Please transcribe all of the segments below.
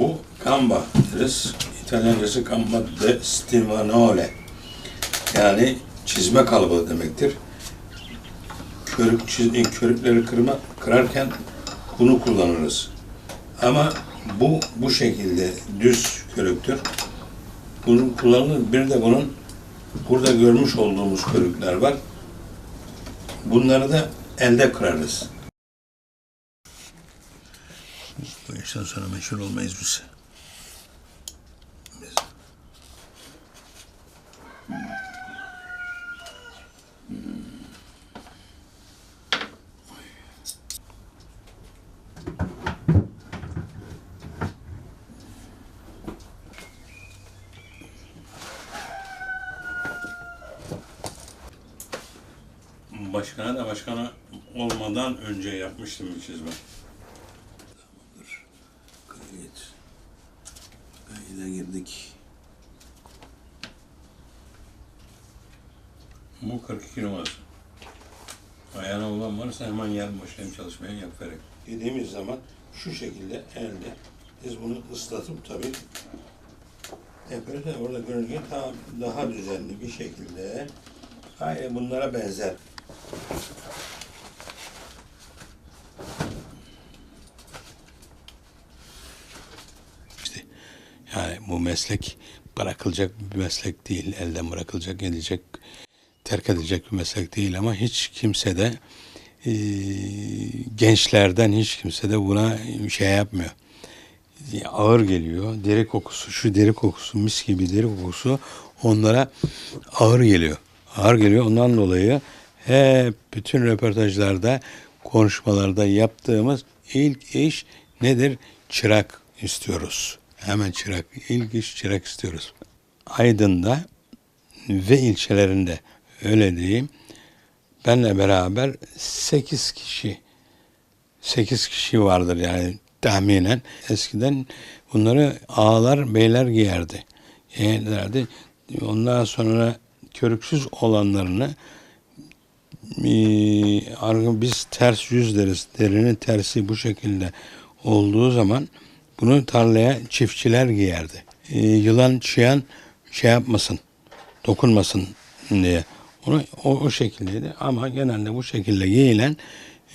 Bu gamba deriz. İtalyancası gamba de stimanole. Yani çizme kalıbı demektir. Körük, çiz, körükleri kırma, kırarken bunu kullanırız. Ama bu bu şekilde düz körüktür. Bunu kullanılır. Bir de bunun burada görmüş olduğumuz körükler var. Bunları da elde kırarız. Bu işten sonra meşhur olmayız biz. Biz- Başkana da başkana olmadan önce yapmıştım bir çizme. Kayıda girdik. Bu 42 numarası. Ayağına olan varsa hemen yarın başlayayım çalışmaya yap vererek. Dediğimiz zaman şu şekilde elde biz bunu ıslatıp tabii yapıyoruz. da Orada görünce daha, daha düzenli bir şekilde aynı bunlara benzer. Yani bu meslek bırakılacak bir meslek değil. Elden bırakılacak, edilecek, terk edilecek bir meslek değil ama hiç kimse de e, gençlerden hiç kimse de buna şey yapmıyor. Ağır geliyor. Deri kokusu, şu deri kokusu, mis gibi deri kokusu onlara ağır geliyor. Ağır geliyor. Ondan dolayı hep bütün röportajlarda, konuşmalarda yaptığımız ilk iş nedir? Çırak istiyoruz. Hemen çırak. İlk iş çırak istiyoruz. Aydın'da ve ilçelerinde öyle diyeyim. Benle beraber 8 kişi 8 kişi vardır yani tahminen. Eskiden bunları ağalar, beyler giyerdi. Giyerlerdi. Ondan sonra körüksüz olanlarını ar- biz ters yüz deriz. Derinin tersi bu şekilde olduğu zaman bunu tarlaya çiftçiler giyerdi. Eee, yılan çıyan şey yapmasın, dokunmasın diye. Onu o, o şekildeydi ama genelde bu şekilde giyilen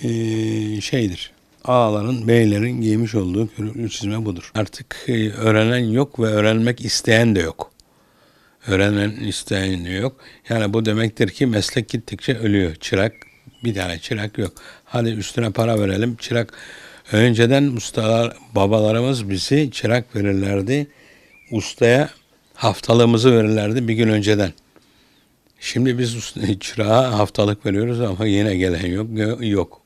eee, şeydir. Ağaların, beylerin giymiş olduğu körüklü çizme budur. Artık eee, öğrenen yok ve öğrenmek isteyen de yok. Öğrenen isteyen de yok. Yani bu demektir ki meslek gittikçe ölüyor. Çırak, bir tane çırak yok. Hadi üstüne para verelim. Çırak, önceden ustalar, babalarımız bizi çırak verirlerdi. Ustaya haftalığımızı verirlerdi bir gün önceden. Şimdi biz çırağa haftalık veriyoruz ama yine gelen yok. Yok.